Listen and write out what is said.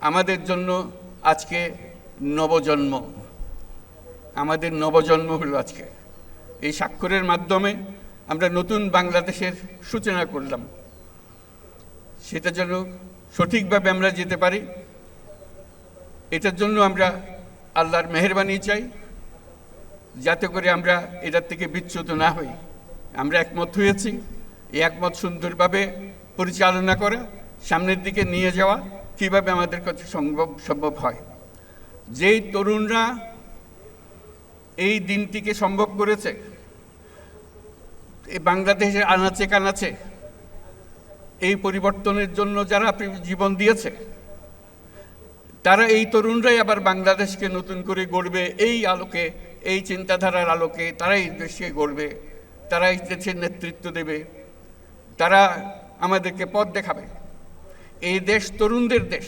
আমাদের জন্য আজকে নবজন্ম। আমাদের নবজন্ম হলো আজকে। এই স্বাক্ষরের মাধ্যমে আমরা নতুন বাংলাদেশের সূচনা করলাম। সেটা যেন সঠিকভাবে আমরা যেতে পারি, এটার জন্য আমরা আল্লাহর মেহরবানি চাই, যাতে করে আমরা এটার থেকে বিচ্যুত না হই। আমরা একমত হয়েছি, এই একমত সুন্দরভাবে পরিচালনা করা, সামনের দিকে নিয়ে যাওয়া। কীভাবে আমাদের কাছে সম্ভব সম্ভব হয়। যেই তরুণরা এই দিনটিকে সম্ভব করেছে, এই বাংলাদেশের আনাচে কানাচে, এই পরিবর্তনের জন্য যারা জীবন দিয়েছে, তারা এই তরুণরাই আবার বাংলাদেশকে নতুন করে গড়বে, এই আলোকে, এই চিন্তাধারার আলোকে তারাই দেশকে গড়বে, তারাই দেশের নেতৃত্ব দেবে, তারা আমাদেরকে পথ দেখাবে। এই দেশ তরুণদের দেশ